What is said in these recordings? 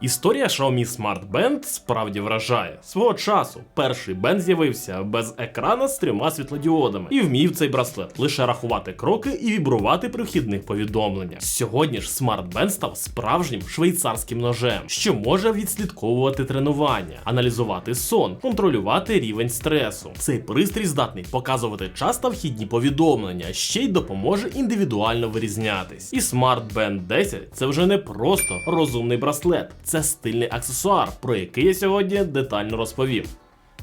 Історія Xiaomi Smart Band справді вражає. Свого часу перший бенд з'явився без екрана з трьома світлодіодами і вмів цей браслет лише рахувати кроки і вібрувати при вхідних повідомленнях. Сьогодні ж Smart Band став справжнім швейцарським ножем, що може відслідковувати тренування, аналізувати сон, контролювати рівень стресу. Цей пристрій здатний показувати час та вхідні повідомлення, ще й допоможе індивідуально вирізнятись. І Smart Band 10 це вже не просто розумний браслет, це стильний аксесуар, про який я сьогодні детально розповім.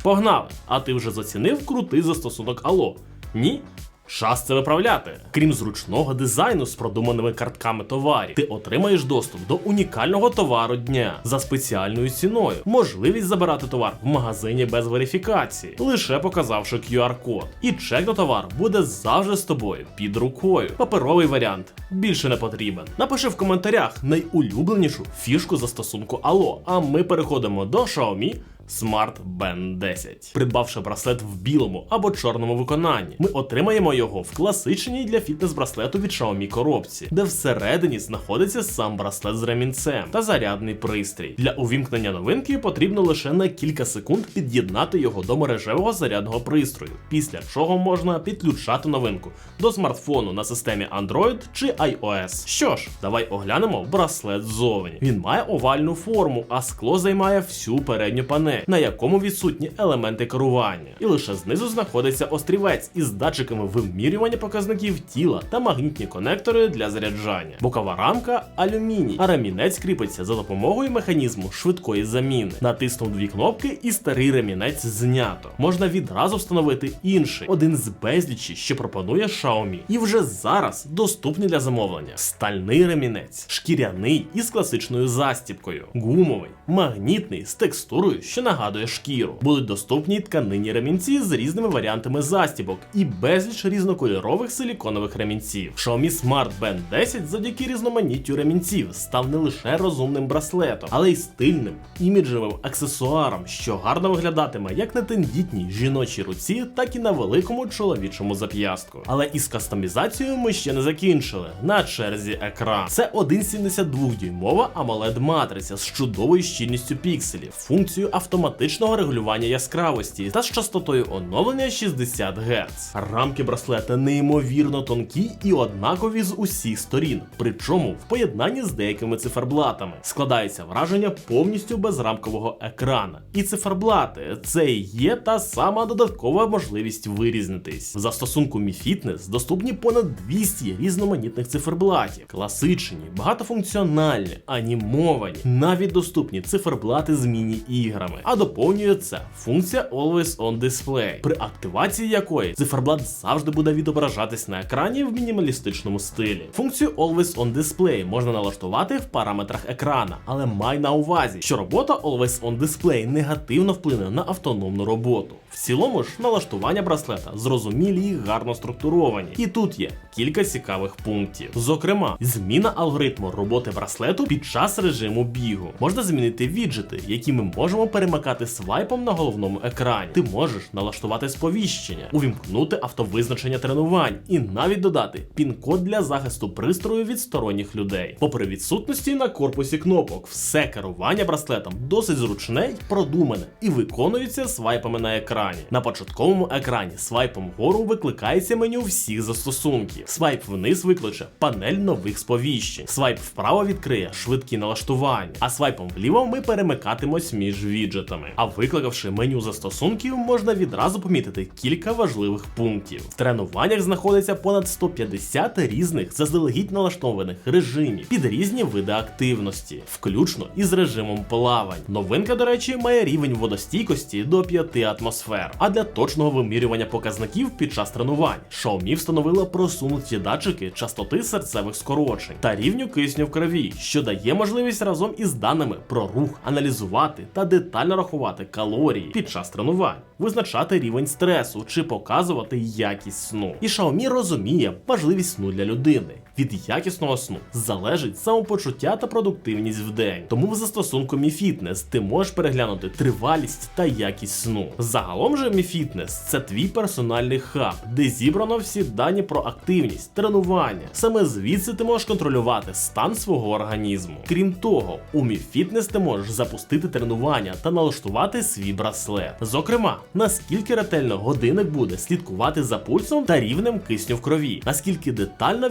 Погнали! А ти вже зацінив крутий застосунок Ало? Ні? Час це виправляти. Крім зручного дизайну з продуманими картками товарів, ти отримаєш доступ до унікального товару дня за спеціальною ціною, можливість забирати товар в магазині без верифікації, лише показавши QR-код. І чек на товар буде завжди з тобою під рукою. Паперовий варіант більше не потрібен. Напиши в коментарях найулюбленішу фішку застосунку Allo, а ми переходимо до Xiaomi Smart Band 10. Придбавши браслет в білому або чорному виконанні, ми отримаємо його в класичній для фітнес-браслету від Xiaomi коробці, де всередині знаходиться сам браслет з ремінцем та зарядний пристрій. Для увімкнення новинки потрібно лише на кілька секунд під'єднати його до мережевого зарядного пристрою, після чого можна підключати новинку до смартфону на системі Android чи iOS. Що ж, давай оглянемо браслет ззовні. Він має овальну форму, а скло займає всю передню панель, на якому відсутні елементи керування. І лише знизу знаходиться острівець із датчиками вимірювання показників тіла та магнітні конектори для заряджання. Бокова рамка алюміній, а ремінець кріпиться за допомогою механізму швидкої заміни. Натиснув дві кнопки, і старий ремінець знято. Можна відразу встановити інший, один з безлічі, що пропонує Xiaomi. І вже зараз доступний для замовлення. Стальний ремінець, шкіряний із класичною застіпкою, гумовий, магнітний з текстурою, що нагадує шкіру. Будуть доступні тканині ремінці з різними варіантами застібок і безліч різнокольорових силіконових ремінців. Xiaomi Smart Band 10 завдяки різноманіттю ремінців став не лише розумним браслетом, але й стильним іміджевим аксесуаром, що гарно виглядатиме як на тендітній жіночій руці, так і на великому чоловічому зап'ястку. Але із кастомізацією ми ще не закінчили. На черзі екран. Це 1,72 дюймова amoled матриця з чудовою щільністю пікселів, функцією автоматичного регулювання яскравості та з частотою оновлення 60 Гц. Рамки браслета неймовірно тонкі і однакові з усіх сторін, причому в поєднанні з деякими циферблатами. Складається враження повністю безрамкового екрана. І циферблати це і є та сама додаткова можливість вирізнитись. В застосунку Mi Fitness доступні понад 200 різноманітних циферблатів, класичні, багатофункціональні, анімовані, навіть доступні циферблати з міні-іграми. А доповнює це функція Always On Display, при активації якої циферблат завжди буде відображатись на екрані в мінімалістичному стилі. Функцію Always On Display можна налаштувати в параметрах екрана, але май на увазі, що робота Always On Display негативно вплине на автономну роботу. В цілому ж налаштування браслета зрозумілі і гарно структуровані. І тут є кілька цікавих пунктів. Зокрема, зміна алгоритму роботи браслету під час режиму бігу. Можна змінити віджити, які ми можемо перемикати свайпом на головному екрані. Ти можеш налаштувати сповіщення, увімкнути автовизначення тренувань і навіть додати пін-код для захисту пристрою від сторонніх людей. Попри відсутності на корпусі кнопок, все керування браслетом досить зручне й продумане і виконується свайпами на екрані. На початковому екрані свайпом вгору викликається меню всіх застосунків. Свайп вниз викличе панель нових сповіщень. Свайп вправо відкриє швидкі налаштування, а свайпом вліво ми перемикатимось між віджетами. А викликавши меню застосунків, можна відразу помітити кілька важливих пунктів. В тренуваннях знаходиться понад 150 різних заздалегідь налаштованих режимів під різні види активності, включно із режимом плавань. Новинка, до речі, має рівень водостійкості до 5 атмосфер. А для точного вимірювання показників під час тренувань Xiaomi встановила просунуті датчики частоти серцевих скорочень та рівню кисню в крові, що дає можливість разом із даними про рух аналізувати та детально рахувати калорії під час тренувань, визначати рівень стресу чи показувати якість сну. І Xiaomi розуміє важливість сну для людини Від якісного сну залежить самопочуття та продуктивність в день. Тому в застосунку Fitness ти можеш переглянути тривалість та якість сну. Загалом же Fitness – це твій персональний хаб, де зібрано всі дані про активність, тренування. Саме звідси ти можеш контролювати стан свого організму. Крім того, у Fitness ти можеш запустити тренування та налаштувати свій браслет. Зокрема, наскільки ретельно годинник буде слідкувати за пульсом та рівнем кисню в крові, наскільки детально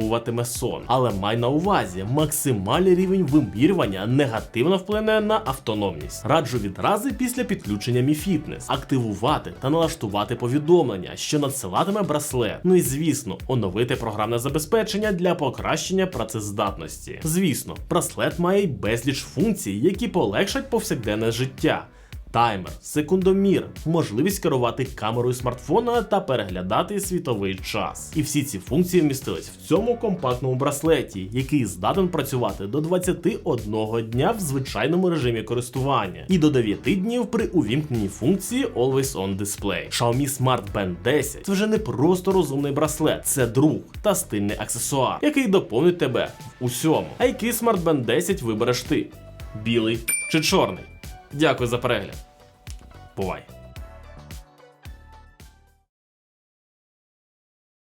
відслідковуватиме сон. Але май на увазі, максимальний рівень вимірювання негативно вплине на автономність. Раджу відрази після підключення Mi Fitness активувати та налаштувати повідомлення, що надсилатиме браслет. Ну і звісно, оновити програмне забезпечення для покращення працездатності. Звісно, браслет має й безліч функцій, які полегшать повсякденне життя. Таймер, секундомір, можливість керувати камерою смартфона та переглядати світовий час. І всі ці функції вмістились в цьому компактному браслеті, який здатен працювати до 21 дня в звичайному режимі користування і до 9 днів при увімкненні функції Always On Display. Xiaomi Smart Band 10 це вже не просто розумний браслет, це друг та стильний аксесуар, який доповнить тебе в усьому. А який Smart Band 10 вибереш ти? Білий чи чорний? Дякую за перегляд. Бувай!